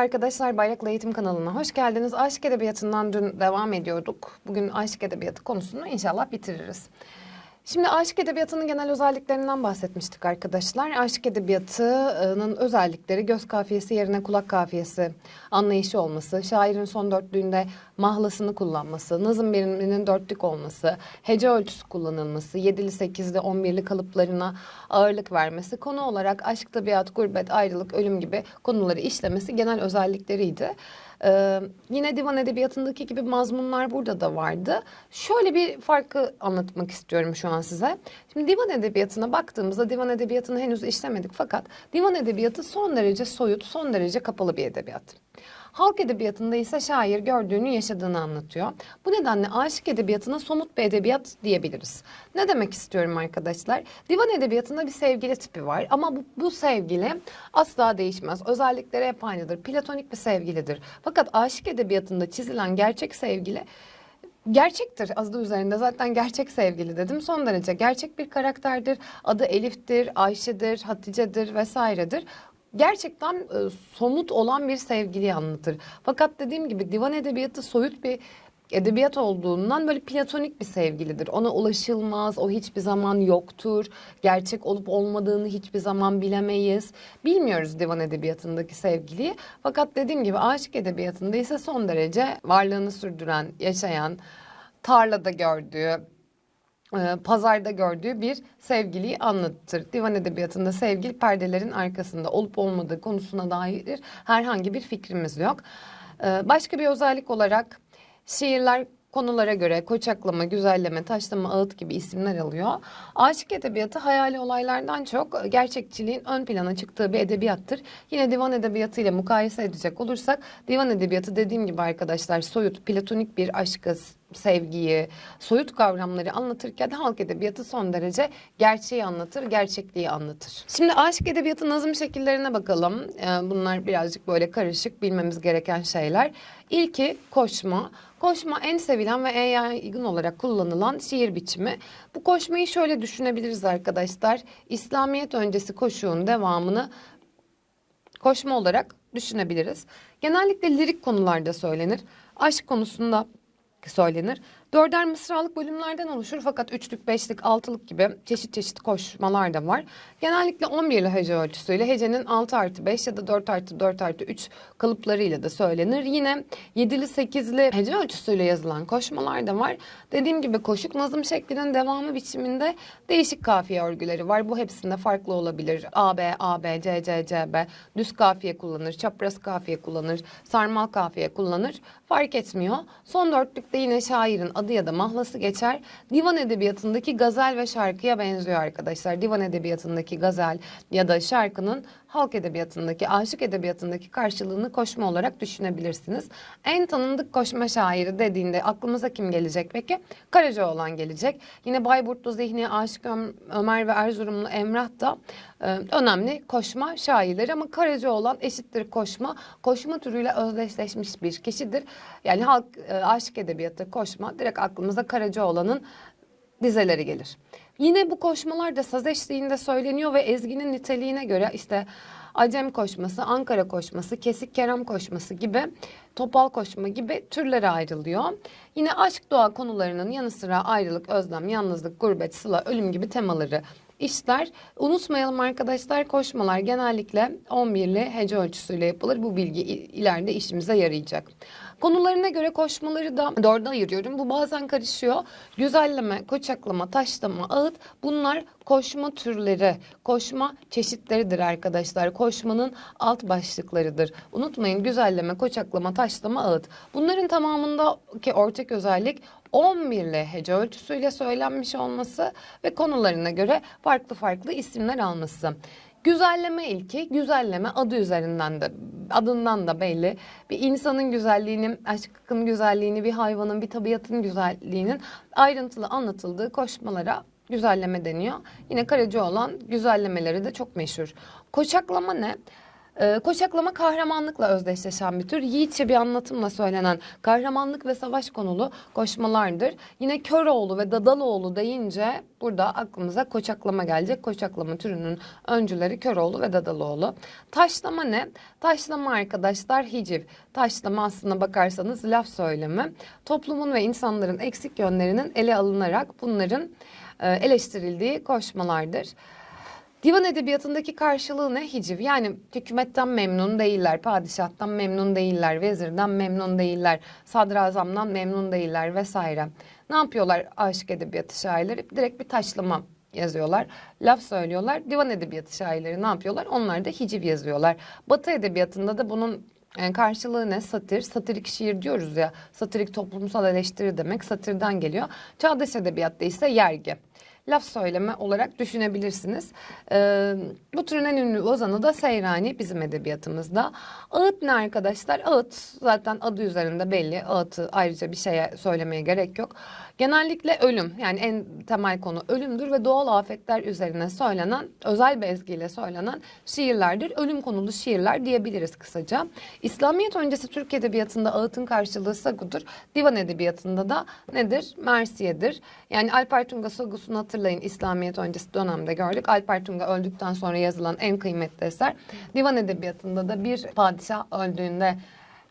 arkadaşlar Bayraklı Eğitim kanalına hoş geldiniz. Aşk Edebiyatı'ndan dün devam ediyorduk. Bugün aşk edebiyatı konusunu inşallah bitiririz. Şimdi aşk edebiyatının genel özelliklerinden bahsetmiştik arkadaşlar. Aşk edebiyatının özellikleri göz kafiyesi yerine kulak kafiyesi anlayışı olması, şairin son dörtlüğünde mahlasını kullanması, nazım biriminin dörtlük olması, hece ölçüsü kullanılması, yedili, sekizli, on birli kalıplarına ağırlık vermesi, konu olarak aşk, tabiat, gurbet, ayrılık, ölüm gibi konuları işlemesi genel özellikleriydi. Ee, yine divan edebiyatındaki gibi mazmunlar burada da vardı. Şöyle bir farkı anlatmak istiyorum şu an size. Şimdi divan edebiyatına baktığımızda divan edebiyatını henüz işlemedik fakat divan edebiyatı son derece soyut, son derece kapalı bir edebiyat. Halk edebiyatında ise şair gördüğünü yaşadığını anlatıyor. Bu nedenle aşık edebiyatına somut bir edebiyat diyebiliriz. Ne demek istiyorum arkadaşlar? Divan edebiyatında bir sevgili tipi var ama bu, bu sevgili asla değişmez. Özellikleri hep aynıdır. Platonik bir sevgilidir. Fakat aşık edebiyatında çizilen gerçek sevgili Gerçektir adı üzerinde zaten gerçek sevgili dedim. Son derece gerçek bir karakterdir. Adı Elif'tir, Ayşe'dir, Hatice'dir vesairedir. Gerçekten e, somut olan bir sevgiliyi anlatır. Fakat dediğim gibi divan edebiyatı soyut bir edebiyat olduğundan böyle platonik bir sevgilidir. Ona ulaşılmaz, o hiçbir zaman yoktur. Gerçek olup olmadığını hiçbir zaman bilemeyiz. Bilmiyoruz divan edebiyatındaki sevgiliyi. Fakat dediğim gibi aşık edebiyatında ise son derece varlığını sürdüren, yaşayan, tarlada gördüğü, pazarda gördüğü bir sevgiliyi anlatır. Divan edebiyatında sevgili perdelerin arkasında olup olmadığı konusuna dair herhangi bir fikrimiz yok. E, Başka bir özellik olarak şiirler konulara göre koçaklama, güzelleme, taşlama, ağıt gibi isimler alıyor. Aşık edebiyatı hayali olaylardan çok gerçekçiliğin ön plana çıktığı bir edebiyattır. Yine divan edebiyatı ile mukayese edecek olursak divan edebiyatı dediğim gibi arkadaşlar soyut, platonik bir aşkı, sevgiyi, soyut kavramları anlatırken halk edebiyatı son derece gerçeği anlatır, gerçekliği anlatır. Şimdi aşk edebiyatı nazım şekillerine bakalım. Ee, Bunlar birazcık böyle karışık bilmemiz gereken şeyler. İlki koşma. Koşma en sevilen ve en yaygın olarak kullanılan şiir biçimi. Bu koşmayı şöyle düşünebiliriz arkadaşlar. İslamiyet öncesi koşuğun devamını koşma olarak düşünebiliriz. Genellikle lirik konularda söylenir. Aşk konusunda söylenir. Dörder mısralık bölümlerden oluşur fakat üçlük, beşlik, altılık gibi çeşit çeşit koşmalar da var. Genellikle 11'li hece ölçüsüyle hecenin 6 artı 5 ya da 4 artı 4 artı 3 kalıplarıyla da söylenir. Yine 7'li 8'li hece ölçüsüyle yazılan koşmalar da var. Dediğim gibi koşuk nazım şeklinin devamı biçiminde değişik kafiye örgüleri var. Bu hepsinde farklı olabilir. A, B, A, B, C, C, C, B. Düz kafiye kullanır, çapraz kafiye kullanır, sarmal kafiye kullanır. Fark etmiyor. Son dörtlükte yine şairin adı ya da mahlası geçer. Divan edebiyatındaki gazel ve şarkıya benziyor arkadaşlar. Divan edebiyatındaki gazel ya da şarkının halk edebiyatındaki, aşık edebiyatındaki karşılığını koşma olarak düşünebilirsiniz. En tanındık koşma şairi dediğinde aklımıza kim gelecek peki? Karacaoğlan gelecek. Yine Bayburtlu Zihni, Aşık Öm- Ömer ve Erzurumlu Emrah da e, önemli koşma şairleri ama Karacaoğlan eşittir koşma. Koşma türüyle özdeşleşmiş bir kişidir. Yani halk e, aşık edebiyatı koşma direkt aklımıza Karacaoğlan'ın dizeleri gelir. Yine bu koşmalar da saz eşliğinde söyleniyor ve ezginin niteliğine göre işte Acem koşması, Ankara koşması, Kesik Kerem koşması gibi, Topal koşma gibi türlere ayrılıyor. Yine aşk doğa konularının yanı sıra ayrılık, özlem, yalnızlık, gurbet, sıla, ölüm gibi temaları işler. Unutmayalım arkadaşlar koşmalar genellikle 11'li hece ölçüsüyle yapılır. Bu bilgi ileride işimize yarayacak. Konularına göre koşmaları da dörde ayırıyorum. Bu bazen karışıyor. Güzelleme, koçaklama, taşlama, ağıt bunlar koşma türleri, koşma çeşitleridir arkadaşlar. Koşmanın alt başlıklarıdır. Unutmayın güzelleme, koçaklama, taşlama, ağıt. Bunların tamamındaki ortak özellik 11'li hece ölçüsüyle söylenmiş olması ve konularına göre farklı farklı isimler alması. Güzelleme ilki, güzelleme adı üzerinden de adından da belli. Bir insanın güzelliğini, aşkın güzelliğini, bir hayvanın, bir tabiatın güzelliğinin ayrıntılı anlatıldığı koşmalara güzelleme deniyor. Yine Karacaoğlan güzellemeleri de çok meşhur. Koçaklama ne? Ee, koçaklama kahramanlıkla özdeşleşen bir tür. Yiğitçe bir anlatımla söylenen kahramanlık ve savaş konulu koşmalardır. Yine Köroğlu ve Dadaloğlu deyince burada aklımıza koçaklama gelecek. Koçaklama türünün öncüleri Köroğlu ve Dadaloğlu. Taşlama ne? Taşlama arkadaşlar hiciv. Taşlama aslına bakarsanız laf söylemi. Toplumun ve insanların eksik yönlerinin ele alınarak bunların e, eleştirildiği koşmalardır. Divan edebiyatındaki karşılığı ne? Hiciv. Yani hükümetten memnun değiller, padişahtan memnun değiller, vezirden memnun değiller, sadrazamdan memnun değiller vesaire. Ne yapıyorlar aşık edebiyatı şairleri? Direkt bir taşlama yazıyorlar. Laf söylüyorlar. Divan edebiyatı şairleri ne yapıyorlar? Onlar da hiciv yazıyorlar. Batı edebiyatında da bunun yani karşılığı ne? Satir. Satirik şiir diyoruz ya. Satirik toplumsal eleştiri demek. Satirden geliyor. Çağdaş edebiyatta ise yergi laf söyleme olarak düşünebilirsiniz. Ee, bu türün en ünlü ozanı da Seyrani bizim edebiyatımızda. Ağıt ne arkadaşlar? Ağıt zaten adı üzerinde belli. Ağıtı ayrıca bir şeye söylemeye gerek yok. Genellikle ölüm yani en temel konu ölümdür ve doğal afetler üzerine söylenen özel bir ezgiyle söylenen şiirlerdir. Ölüm konulu şiirler diyebiliriz kısaca. İslamiyet öncesi Türk edebiyatında ağıtın karşılığı sagudur. Divan edebiyatında da nedir? Mersiyedir. Yani Alper Tunga Sagus'unu hatırlayın İslamiyet öncesi dönemde gördük. Alper Tunga öldükten sonra yazılan en kıymetli eser. Divan edebiyatında da bir padişah öldüğünde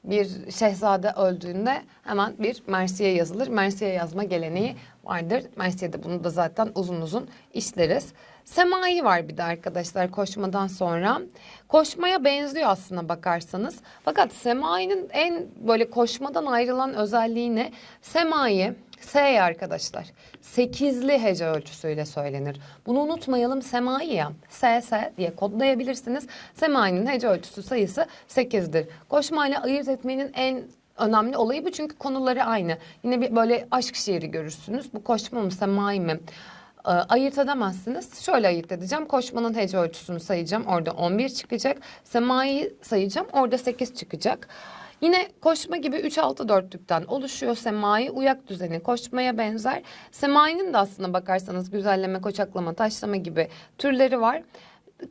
bir şehzade öldüğünde hemen bir Mersiye yazılır. Mersiye yazma geleneği vardır. Mersiye'de bunu da zaten uzun uzun işleriz. Semai var bir de arkadaşlar koşmadan sonra. Koşmaya benziyor aslına bakarsanız. Fakat Semai'nin en böyle koşmadan ayrılan özelliği ne? Semai S arkadaşlar. Sekizli hece ölçüsüyle söylenir. Bunu unutmayalım semai ya. S, S diye kodlayabilirsiniz. Semai'nin hece ölçüsü sayısı sekizdir. Koşmayla ayırt etmenin en önemli olayı bu çünkü konuları aynı. Yine bir böyle aşk şiiri görürsünüz. Bu koşma mı semai mi? Ee, ayırt edemezsiniz. Şöyle ayırt edeceğim. Koşmanın hece ölçüsünü sayacağım. Orada 11 çıkacak. Semai sayacağım. Orada 8 çıkacak. Yine koşma gibi 3-6 dörtlükten oluşuyor semai. Uyak düzeni koşmaya benzer. Semainin de aslında bakarsanız güzelleme, koçaklama, taşlama gibi türleri var.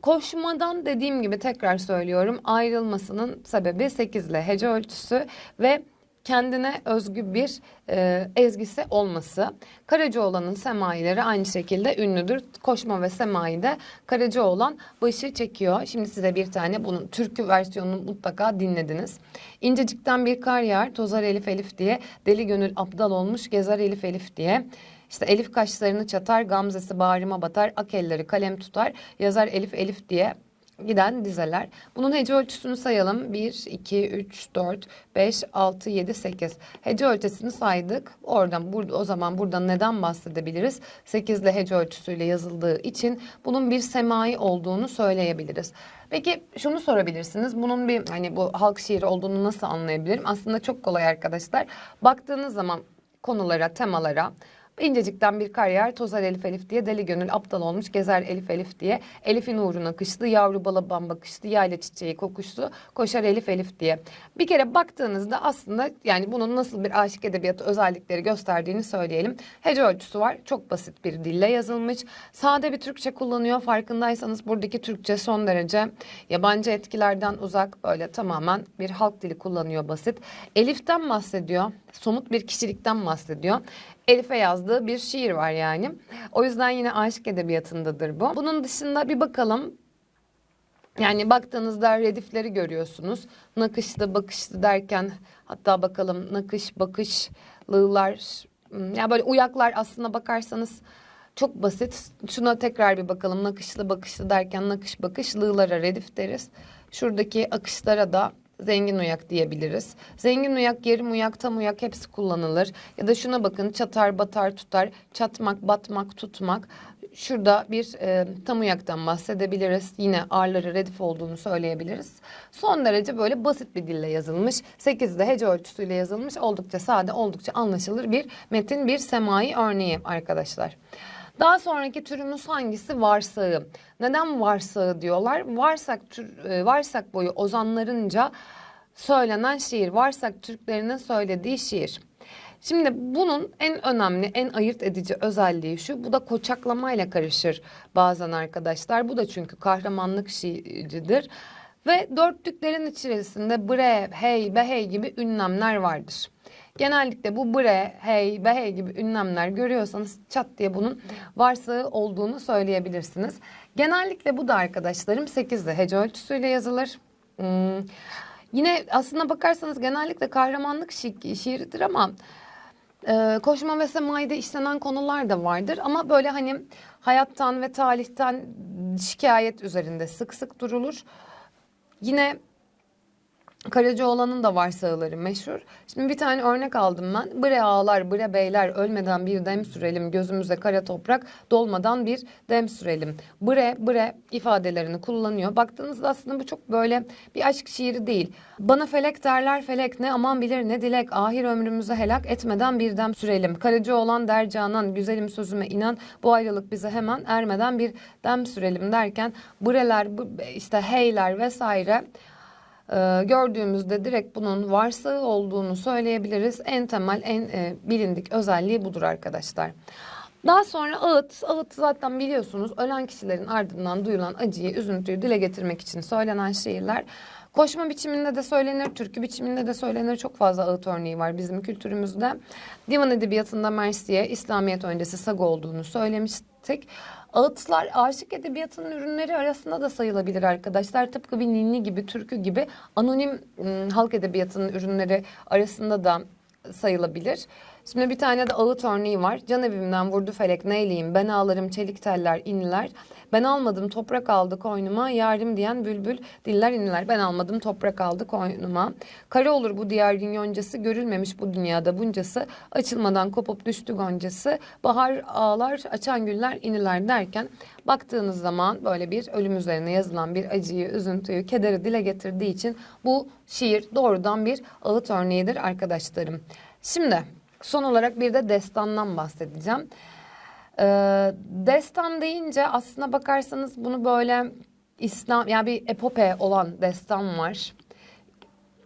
Koşmadan dediğim gibi tekrar söylüyorum ayrılmasının sebebi 8 ile hece ölçüsü ve kendine özgü bir e, ezgisi olması. Karacaoğlan'ın semaileri aynı şekilde ünlüdür. Koşma ve semai de Karacaoğlan başı çekiyor. Şimdi size bir tane bunun türkü versiyonunu mutlaka dinlediniz. İncecikten bir kar yağar, tozar Elif Elif diye, deli gönül aptal olmuş, gezer Elif Elif diye. İşte Elif kaşlarını çatar, gamzesi bağrıma batar, ak elleri kalem tutar, yazar Elif Elif diye giden dizeler. Bunun hece ölçüsünü sayalım. 1, 2, 3, 4, 5, 6, 7, 8. Hece ölçüsünü saydık. Oradan burada o zaman buradan neden bahsedebiliriz? 8 ile hece ölçüsüyle yazıldığı için bunun bir semai olduğunu söyleyebiliriz. Peki şunu sorabilirsiniz. Bunun bir hani bu halk şiiri olduğunu nasıl anlayabilirim? Aslında çok kolay arkadaşlar. Baktığınız zaman konulara, temalara İncecikten bir kar yer, tozar Elif Elif diye, deli gönül aptal olmuş, gezer Elif Elif diye, Elif'in uğruna kışlı, yavru balaban bakışlı, yayla çiçeği kokuşlu, koşar Elif Elif diye. Bir kere baktığınızda aslında yani bunun nasıl bir aşık edebiyatı özellikleri gösterdiğini söyleyelim. Hece ölçüsü var, çok basit bir dille yazılmış. Sade bir Türkçe kullanıyor, farkındaysanız buradaki Türkçe son derece yabancı etkilerden uzak, böyle tamamen bir halk dili kullanıyor basit. Elif'ten bahsediyor, somut bir kişilikten bahsediyor. Elif'e yazdığı bir şiir var yani. O yüzden yine aşk edebiyatındadır bu. Bunun dışında bir bakalım. Yani baktığınızda redifleri görüyorsunuz. Nakışlı bakışlı derken hatta bakalım nakış bakışlılar hmm, ya böyle uyaklar aslında bakarsanız çok basit. Şuna tekrar bir bakalım. Nakışlı bakışlı derken nakış bakışlığlara redif deriz. Şuradaki akışlara da zengin uyak diyebiliriz. Zengin uyak, yarım uyak, tam uyak hepsi kullanılır. Ya da şuna bakın çatar, batar, tutar, çatmak, batmak, tutmak. Şurada bir e, tam uyaktan bahsedebiliriz. Yine ağırları redif olduğunu söyleyebiliriz. Son derece böyle basit bir dille yazılmış. 8'de hece ölçüsüyle yazılmış. Oldukça sade, oldukça anlaşılır bir metin, bir semai örneği arkadaşlar. Daha sonraki türümüz hangisi? Varsağı. Neden varsağı diyorlar? Varsak tür, e, varsak boyu ozanlarınca söylenen şiir. Varsak Türklerinin söylediği şiir. Şimdi bunun en önemli, en ayırt edici özelliği şu. Bu da koçaklamayla karışır bazen arkadaşlar. Bu da çünkü kahramanlık şiiridir. Ve dörtlüklerin içerisinde bre, hey, behey gibi ünlemler vardır. Genellikle bu bre, hey, behey gibi ünlemler görüyorsanız çat diye bunun varsağı olduğunu söyleyebilirsiniz. Genellikle bu da arkadaşlarım 8'de hece ölçüsüyle yazılır. Hmm. Yine aslına bakarsanız genellikle kahramanlık şi- şiiridir ama e, koşma ve semayda işlenen konular da vardır. Ama böyle hani hayattan ve talihten şikayet üzerinde sık sık durulur. Yine Karacaoğlan'ın da varsağıları meşhur. Şimdi bir tane örnek aldım ben. Bre ağalar, bre beyler ölmeden bir dem sürelim. Gözümüze kara toprak dolmadan bir dem sürelim. Bre, bre ifadelerini kullanıyor. Baktığınızda aslında bu çok böyle bir aşk şiiri değil. Bana felek derler felek ne aman bilir ne dilek. Ahir ömrümüzü helak etmeden bir dem sürelim. Karacaoğlan der canan güzelim sözüme inan. Bu ayrılık bize hemen ermeden bir dem sürelim derken breler işte heyler vesaire ee, gördüğümüzde direkt bunun varsağı olduğunu söyleyebiliriz. En temel, en e, bilindik özelliği budur arkadaşlar. Daha sonra ağıt, ağıt zaten biliyorsunuz ölen kişilerin ardından duyulan acıyı, üzüntüyü dile getirmek için söylenen şiirler. Koşma biçiminde de söylenir, türkü biçiminde de söylenir. Çok fazla ağıt örneği var bizim kültürümüzde. Divan edebiyatında Mersiye, İslamiyet öncesi sag olduğunu söylemiştik. Ağıtlar aşık edebiyatının ürünleri arasında da sayılabilir arkadaşlar. Tıpkı bir ninni gibi, türkü gibi anonim ım, halk edebiyatının ürünleri arasında da sayılabilir. Şimdi bir tane de ağıt örneği var. Can evimden vurdu felek neyleyim ben ağlarım çelik teller iniler. Ben almadım toprak aldı koynuma yarim diyen bülbül diller iniler. Ben almadım toprak aldı koynuma. Kara olur bu diyarın yoncası görülmemiş bu dünyada buncası. Açılmadan kopup düştü goncası. Bahar ağlar açan güller iniler derken baktığınız zaman böyle bir ölüm üzerine yazılan bir acıyı, üzüntüyü, kederi dile getirdiği için bu şiir doğrudan bir ağıt örneğidir arkadaşlarım. Şimdi son olarak bir de destandan bahsedeceğim. Ee, destan deyince aslına bakarsanız bunu böyle İslam yani bir epope olan destan var.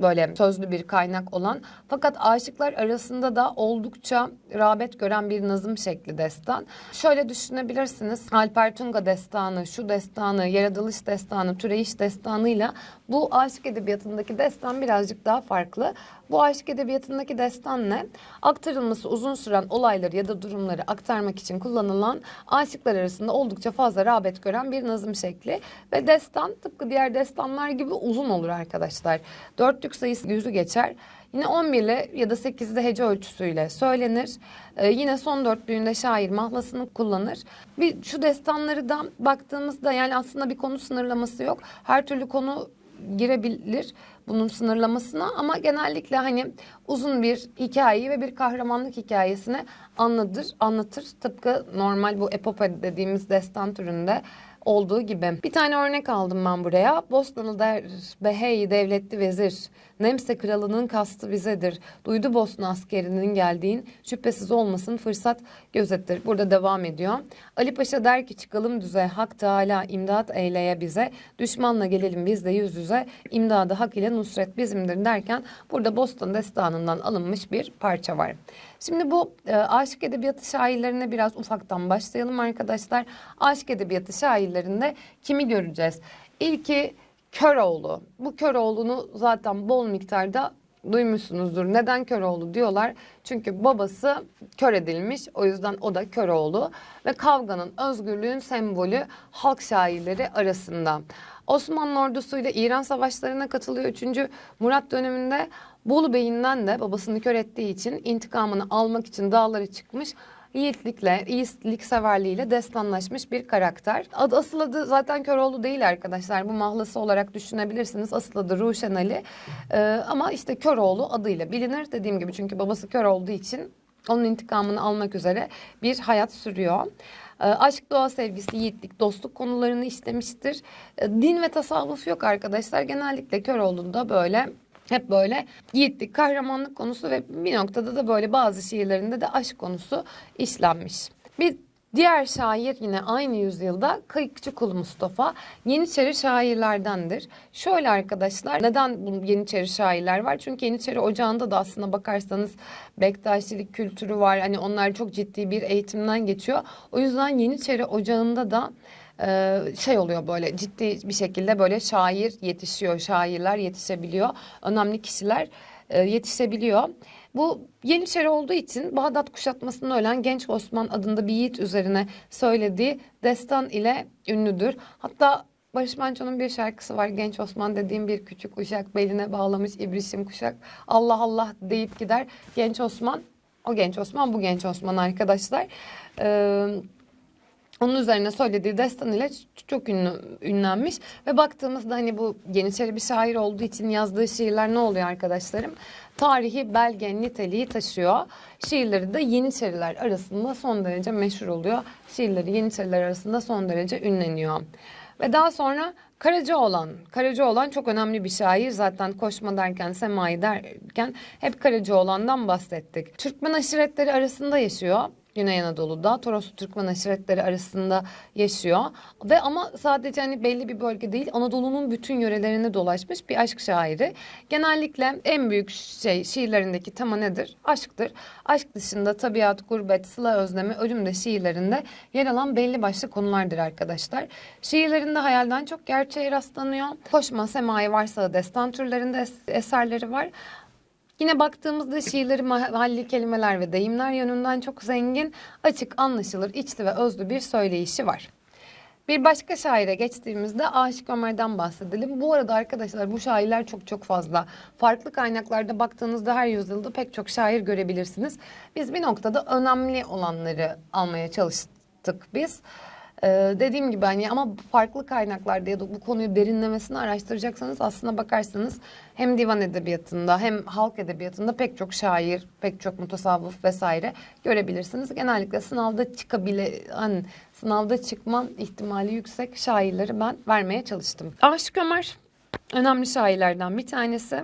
Böyle sözlü bir kaynak olan. Fakat aşıklar arasında da oldukça rağbet gören bir nazım şekli destan. Şöyle düşünebilirsiniz. Alper Tunga destanı, şu destanı, yaratılış destanı, türeyiş destanıyla bu aşık edebiyatındaki destan birazcık daha farklı. Bu aşk edebiyatındaki destan ne? Aktarılması uzun süren olayları ya da durumları aktarmak için kullanılan aşıklar arasında oldukça fazla rağbet gören bir nazım şekli. Ve destan tıpkı diğer destanlar gibi uzun olur arkadaşlar. Dörtlük sayısı yüzü geçer. Yine 11 ile ya da 8'de hece ölçüsüyle söylenir. Ee, yine son dörtlüğünde şair mahlasını kullanır. Bir şu destanları da baktığımızda yani aslında bir konu sınırlaması yok. Her türlü konu girebilir bunun sınırlamasına ama genellikle hani uzun bir hikayeyi ve bir kahramanlık hikayesini anlatır, anlatır. Tıpkı normal bu epope dediğimiz destan türünde olduğu gibi. Bir tane örnek aldım ben buraya. Bosnalı der behey devletli vezir. Nemse kralının kastı bizedir. Duydu Bosna askerinin geldiğin şüphesiz olmasın fırsat gözettir. Burada devam ediyor. Ali Paşa der ki çıkalım düze hak teala imdat eyleye bize. Düşmanla gelelim biz de yüz yüze. İmdadı hak ile nusret bizimdir derken burada Boston destanından alınmış bir parça var. Şimdi bu e, aşık edebiyatı şairlerine biraz ufaktan başlayalım arkadaşlar. Aşık edebiyatı şairlerinde kimi göreceğiz? İlki Köroğlu. Bu Köroğlu'nu zaten bol miktarda duymuşsunuzdur. Neden Köroğlu diyorlar? Çünkü babası kör edilmiş. O yüzden o da Köroğlu. Ve kavganın, özgürlüğün sembolü halk şairleri arasında. Osmanlı ordusuyla İran savaşlarına katılıyor. 3. Murat döneminde Bolu Bey'inden de babasını kör ettiği için intikamını almak için dağlara çıkmış yiğitlikle, iyilik severliğiyle destanlaşmış bir karakter. Adı, asıl adı zaten Köroğlu değil arkadaşlar. Bu mahlası olarak düşünebilirsiniz. Asıl adı Ruşen Ali. Ee, ama işte Köroğlu adıyla bilinir. Dediğim gibi çünkü babası kör olduğu için onun intikamını almak üzere bir hayat sürüyor. Ee, Aşk, doğa sevgisi, yiğitlik, dostluk konularını işlemiştir. Ee, Din ve tasavvuf yok arkadaşlar. Genellikle Köroğlu'nda böyle hep böyle yiğitlik, kahramanlık konusu ve bir noktada da böyle bazı şiirlerinde de aşk konusu işlenmiş. Bir diğer şair yine aynı yüzyılda Kayıkçıkulu Mustafa Yeniçeri şairlerdendir. Şöyle arkadaşlar neden bu Yeniçeri şairler var? Çünkü Yeniçeri Ocağı'nda da aslında bakarsanız Bektaşilik kültürü var. Hani onlar çok ciddi bir eğitimden geçiyor. O yüzden Yeniçeri Ocağı'nda da e, şey oluyor böyle ciddi bir şekilde böyle şair yetişiyor, şairler yetişebiliyor, önemli kişiler e, yetişebiliyor. Bu Yeniçeri olduğu için Bağdat kuşatmasında ölen genç Osman adında bir yiğit üzerine söylediği destan ile ünlüdür. Hatta Barış Manço'nun bir şarkısı var. Genç Osman dediğim bir küçük uşak beline bağlamış ibrişim kuşak. Allah Allah deyip gider. Genç Osman o genç Osman bu genç Osman arkadaşlar. Ee, onun üzerine söylediği destan ile çok ünlü, ünlenmiş ve baktığımızda hani bu Yeniçeri bir şair olduğu için yazdığı şiirler ne oluyor arkadaşlarım? Tarihi, belge, niteliği taşıyor. Şiirleri de Yeniçeriler arasında son derece meşhur oluyor. Şiirleri Yeniçeriler arasında son derece ünleniyor. Ve daha sonra Karacaoğlan. Karacaoğlan çok önemli bir şair. Zaten koşma derken, semai derken hep Karacaoğlan'dan bahsettik. Türkmen aşiretleri arasında yaşıyor. Güney Anadolu'da Toroslu Türkmen aşiretleri arasında yaşıyor ve ama sadece hani belli bir bölge değil Anadolu'nun bütün yörelerini dolaşmış bir aşk şairi. Genellikle en büyük şey şiirlerindeki tema nedir? Aşktır. Aşk dışında tabiat, gurbet, sıla özlemi, ölüm de şiirlerinde yer alan belli başlı konulardır arkadaşlar. Şiirlerinde hayalden çok gerçeğe rastlanıyor. Koşma, semai varsa destan türlerinde es- eserleri var. Yine baktığımızda şiirleri mahalli kelimeler ve deyimler yönünden çok zengin, açık, anlaşılır, içli ve özlü bir söyleyişi var. Bir başka şaire geçtiğimizde Aşık Ömer'den bahsedelim. Bu arada arkadaşlar bu şairler çok çok fazla. Farklı kaynaklarda baktığınızda her yüzyılda pek çok şair görebilirsiniz. Biz bir noktada önemli olanları almaya çalıştık biz. Ee, dediğim gibi hani ama farklı kaynaklarda ya da bu konuyu derinlemesine araştıracaksanız aslına bakarsanız hem divan edebiyatında hem halk edebiyatında pek çok şair, pek çok mutasavvıf vesaire görebilirsiniz. Genellikle sınavda çıkabile hani sınavda çıkma ihtimali yüksek şairleri ben vermeye çalıştım. Aşık Ömer önemli şairlerden bir tanesi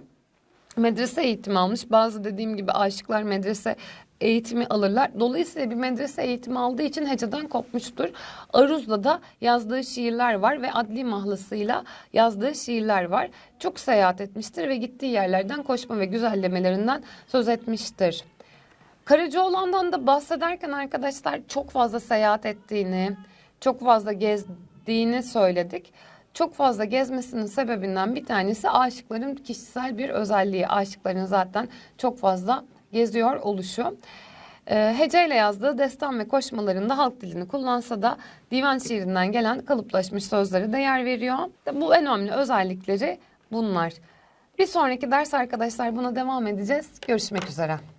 medrese eğitimi almış. Bazı dediğim gibi aşıklar medrese eğitimi alırlar. Dolayısıyla bir medrese eğitimi aldığı için heceden kopmuştur. Aruz'da da yazdığı şiirler var ve adli mahlasıyla yazdığı şiirler var. Çok seyahat etmiştir ve gittiği yerlerden koşma ve güzellemelerinden söz etmiştir. Karacaoğlan'dan da bahsederken arkadaşlar çok fazla seyahat ettiğini, çok fazla gezdiğini söyledik. Çok fazla gezmesinin sebebinden bir tanesi aşıkların kişisel bir özelliği. Aşıkların zaten çok fazla geziyor oluşu. Ee, heceyle yazdığı destan ve koşmalarında halk dilini kullansa da divan şiirinden gelen kalıplaşmış sözlere değer veriyor. Bu en önemli özellikleri bunlar. Bir sonraki ders arkadaşlar buna devam edeceğiz. Görüşmek üzere.